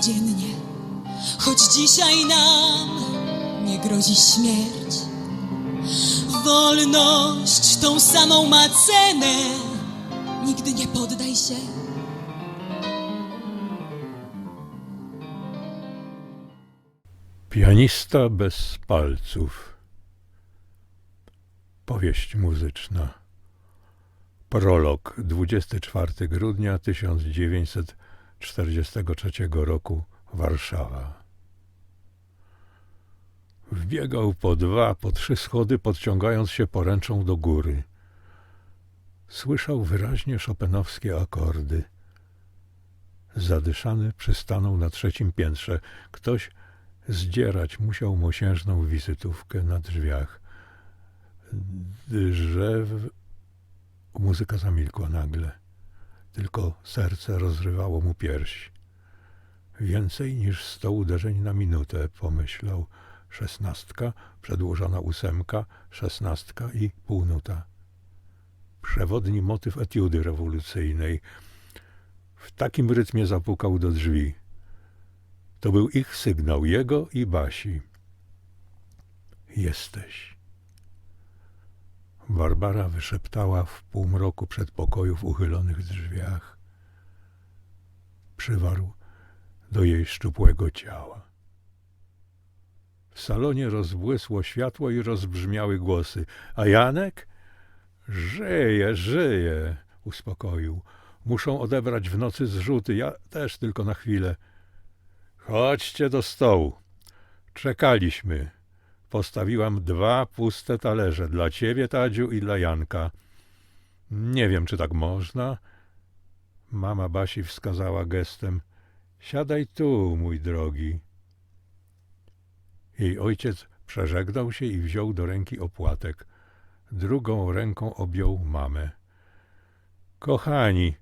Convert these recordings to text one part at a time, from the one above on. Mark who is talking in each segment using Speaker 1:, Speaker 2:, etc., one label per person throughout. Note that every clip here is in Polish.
Speaker 1: codziennie. Choć dzisiaj nam nie grozi śmierć. Wolność tą samą ma cenę. Nigdy nie poddaj się.
Speaker 2: Pianista bez palców. Powieść muzyczna. Prolog 24 grudnia 1943 roku Warszawa. Wbiegał po dwa, po trzy schody, podciągając się poręczą do góry. Słyszał wyraźnie szopenowskie akordy. Zadyszany przystanął na trzecim piętrze. Ktoś zdzierać musiał mosiężną wizytówkę na drzwiach. Drzew... Muzyka zamilkła nagle. Tylko serce rozrywało mu pierś. Więcej niż sto uderzeń na minutę, pomyślał. Szesnastka, przedłużona ósemka, szesnastka i półnuta. Przewodni motyw etiudy rewolucyjnej. W takim rytmie zapukał do drzwi. To był ich sygnał, jego i Basi. Jesteś. Barbara wyszeptała w półmroku przedpokoju w uchylonych drzwiach. Przywarł do jej szczupłego ciała. W salonie rozbłysło światło i rozbrzmiały głosy. A Janek? Żyje, żyje, uspokoił. Muszą odebrać w nocy zrzuty, ja też tylko na chwilę. Chodźcie do stołu. Czekaliśmy. Postawiłam dwa puste talerze dla ciebie, Tadziu, i dla Janka. Nie wiem, czy tak można. Mama Basi wskazała gestem. Siadaj tu, mój drogi. Jej ojciec przeżegnał się i wziął do ręki opłatek. Drugą ręką objął mamę. Kochani,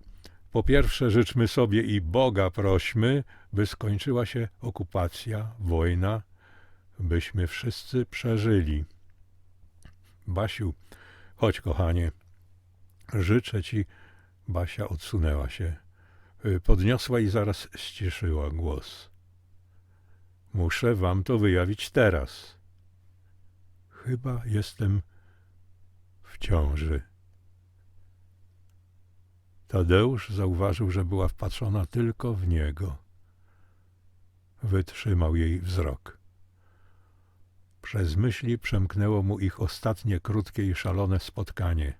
Speaker 2: po pierwsze życzmy sobie i Boga prośmy, by skończyła się okupacja, wojna, byśmy wszyscy przeżyli. Basiu, chodź kochanie, życzę ci. Basia odsunęła się. Y, Podniosła i zaraz ściszyła głos. Muszę wam to wyjawić teraz. Chyba jestem w ciąży. Tadeusz zauważył, że była wpatrzona tylko w niego. Wytrzymał jej wzrok. Przez myśli przemknęło mu ich ostatnie krótkie i szalone spotkanie.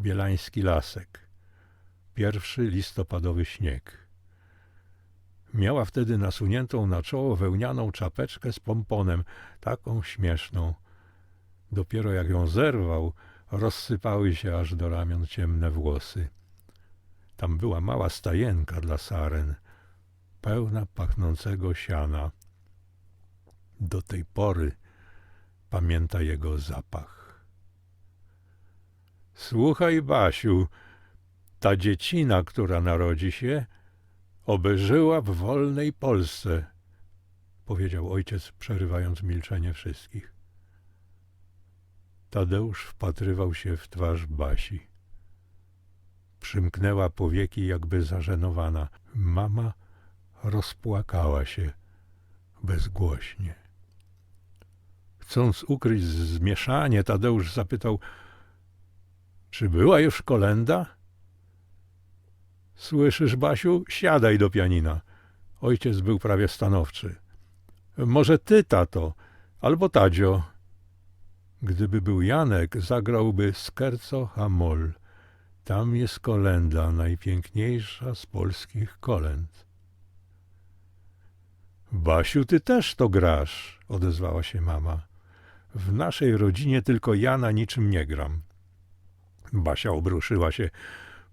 Speaker 2: Bielański lasek. Pierwszy listopadowy śnieg. Miała wtedy nasuniętą na czoło wełnianą czapeczkę z pomponem, taką śmieszną. Dopiero jak ją zerwał, rozsypały się aż do ramion ciemne włosy. Tam była mała stajenka dla saren, pełna pachnącego siana. Do tej pory pamięta jego zapach. Słuchaj, Basiu, ta dziecina, która narodzi się, oby żyła w wolnej Polsce, powiedział ojciec, przerywając milczenie wszystkich. Tadeusz wpatrywał się w twarz Basi. Przymknęła powieki, jakby zażenowana. Mama rozpłakała się bezgłośnie. Chcąc ukryć zmieszanie, Tadeusz zapytał, czy była już kolenda? Słyszysz, Basiu? Siadaj do pianina. Ojciec był prawie stanowczy. Może ty, tato, albo Tadzio. Gdyby był Janek, zagrałby skerco hamol. Tam jest kolenda, najpiękniejsza z polskich kolęd. Basiu, ty też to grasz, odezwała się mama. W naszej rodzinie tylko ja na niczym nie gram. Basia obruszyła się.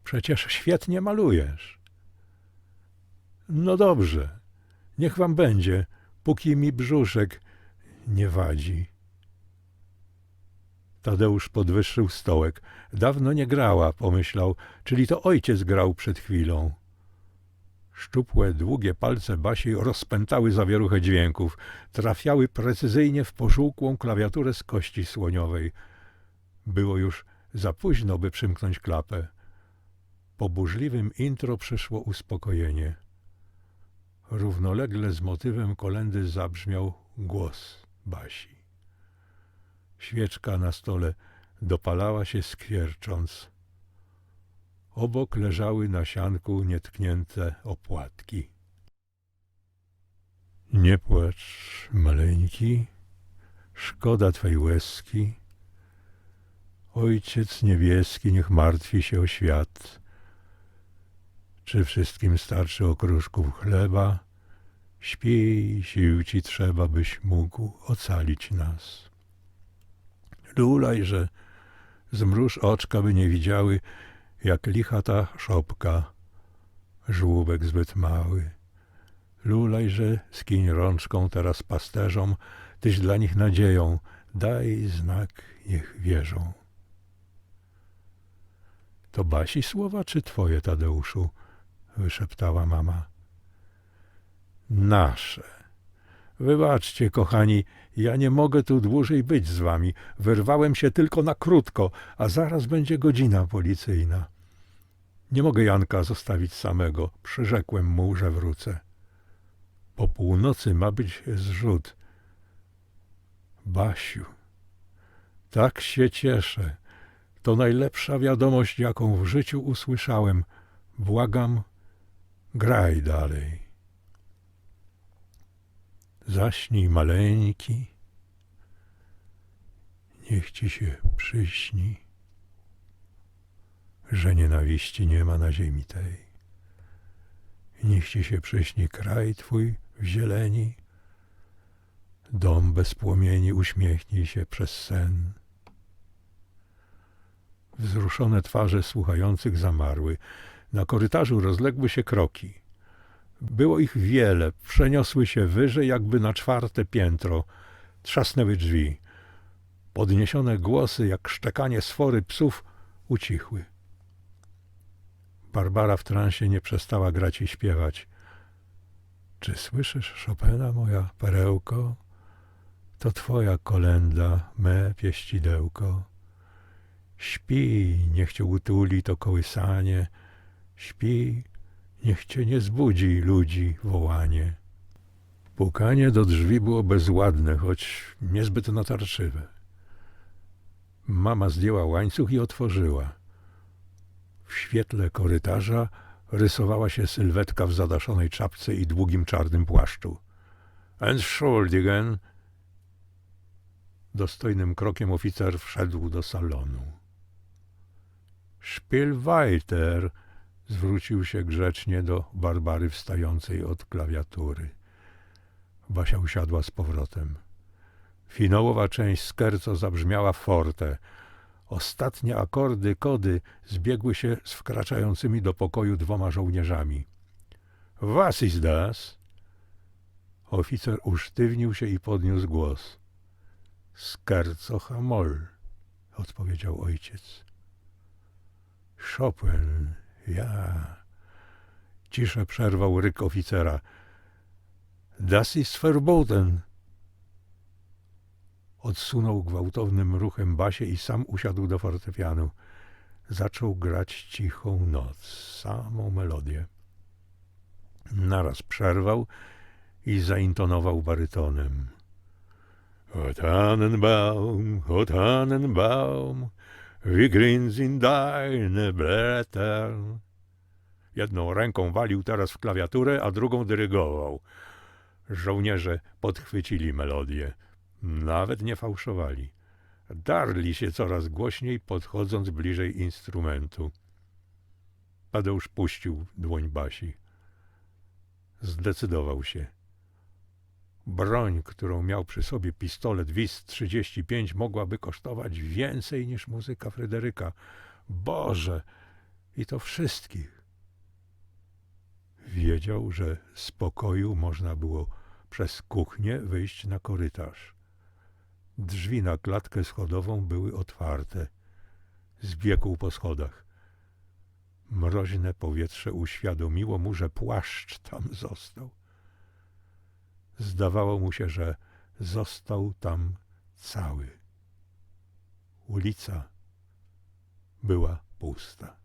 Speaker 2: Przecież świetnie malujesz. No dobrze, niech wam będzie, póki mi brzuszek nie wadzi. Tadeusz podwyższył stołek. Dawno nie grała, pomyślał, czyli to ojciec grał przed chwilą. Szczupłe, długie palce Basi rozpętały zawieruchę dźwięków. Trafiały precyzyjnie w pożółkłą klawiaturę z kości słoniowej. Było już za późno, by przymknąć klapę. Po burzliwym intro przyszło uspokojenie. Równolegle z motywem kolendy zabrzmiał głos Basi. Świeczka na stole dopalała się skwiercząc. Obok leżały na sianku nietknięte opłatki. Nie płacz, maleńki, szkoda twej łezki. Ojciec niebieski niech martwi się o świat. Czy wszystkim starczy okruszków chleba? Śpij, sił ci trzeba, byś mógł ocalić nas. Lulaj, że zmruż oczka, by nie widziały, jak licha ta szopka, żłóbek zbyt mały. Lulaj, że skiń rączką teraz pasterzom, tyś dla nich nadzieją, daj znak, niech wierzą. To Basi słowa, czy twoje, Tadeuszu? wyszeptała mama. Nasze. Wybaczcie, kochani, ja nie mogę tu dłużej być z wami. Wyrwałem się tylko na krótko, a zaraz będzie godzina policyjna. Nie mogę Janka zostawić samego. Przyrzekłem mu, że wrócę. Po północy ma być zrzut. Basiu, tak się cieszę. To najlepsza wiadomość, jaką w życiu usłyszałem. Błagam, graj dalej. Zaśnij maleńki, niech ci się przyśni, że nienawiści nie ma na ziemi tej. Niech ci się przyśni kraj twój w zieleni, dom bez płomieni uśmiechnij się przez sen. Wzruszone twarze słuchających zamarły. Na korytarzu rozległy się kroki. Było ich wiele, przeniosły się wyżej, jakby na czwarte piętro. Trzasnęły drzwi. Podniesione głosy, jak szczekanie sfory psów, ucichły. Barbara w transie nie przestała grać i śpiewać. Czy słyszysz Chopina, moja perełko? To twoja kolenda, me pieścidełko. Śpi, niech cię utuli to kołysanie. Śpi, niech cię nie zbudzi ludzi wołanie. Pukanie do drzwi było bezładne, choć niezbyt natarczywe. Mama zdjęła łańcuch i otworzyła. W świetle korytarza rysowała się sylwetka w zadaszonej czapce i długim czarnym płaszczu. Entschuldigen! Dostojnym krokiem oficer wszedł do salonu. Spiel weiter! Zwrócił się grzecznie do Barbary wstającej od klawiatury. Basia usiadła z powrotem. Finałowa część skerco zabrzmiała forte. Ostatnie akordy kody zbiegły się z wkraczającymi do pokoju dwoma żołnierzami. Was ist das? Oficer usztywnił się i podniósł głos. Skerco Hamol, odpowiedział ojciec. Chopin, ja. Ciszę przerwał ryk oficera. Das ist verboten. Odsunął gwałtownym ruchem Basię i sam usiadł do fortepianu. Zaczął grać cichą noc, samą melodię. Naraz przerwał i zaintonował barytonem. O Tannenbaum, o Tannenbaum, wie grün sind deine Blätter. Jedną ręką walił teraz w klawiaturę, a drugą dyrygował. Żołnierze podchwycili melodię. Nawet nie fałszowali. Darli się coraz głośniej, podchodząc bliżej instrumentu. Tadeusz puścił dłoń Basi. Zdecydował się. Broń, którą miał przy sobie pistolet WIS-35 mogłaby kosztować więcej niż muzyka Fryderyka. Boże! I to wszystkich. Wiedział, że z pokoju można było przez kuchnię wyjść na korytarz. Drzwi na klatkę schodową były otwarte. Zbiegł po schodach. Mroźne powietrze uświadomiło mu, że płaszcz tam został. Zdawało mu się, że został tam cały. Ulica była pusta.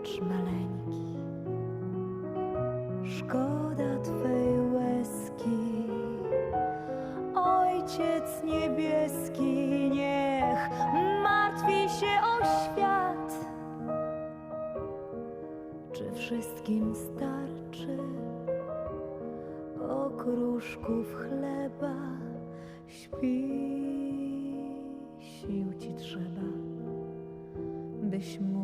Speaker 3: Nasz maleńki. Szkoda twej łezki, Ojciec niebieski, niech martwi się o świat. Czy wszystkim starczy okruszków chleba? Śpi, sił ci trzeba, byś mógł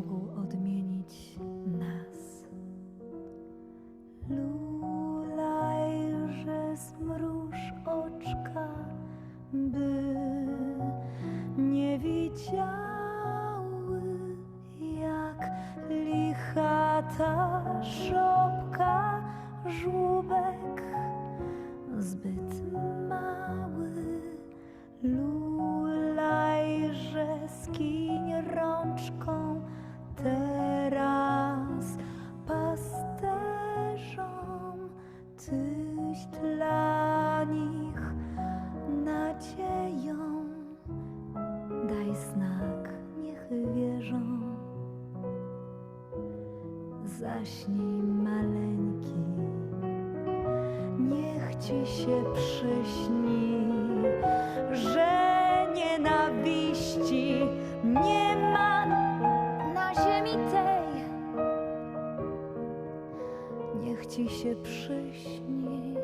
Speaker 3: Niech ci się przyśni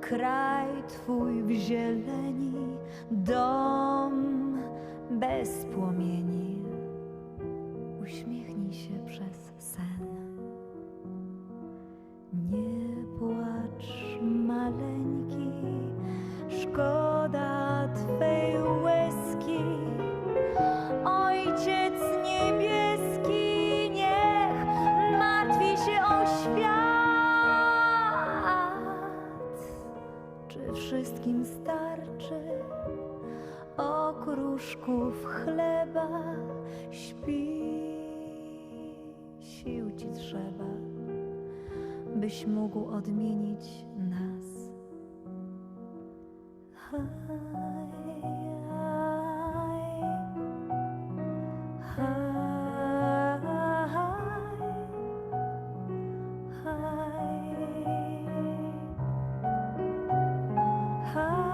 Speaker 3: kraj twój w zieleni, dom bez płomieni. Wszystkim starczy okruszków chleba? Śpi, sił ci trzeba, byś mógł odmienić high.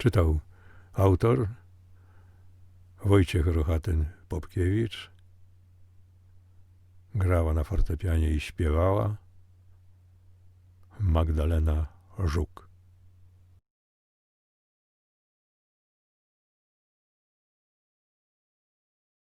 Speaker 2: Czytał autor Wojciech Ruchatyn-Popkiewicz. Grała na fortepianie i śpiewała Magdalena Żuk.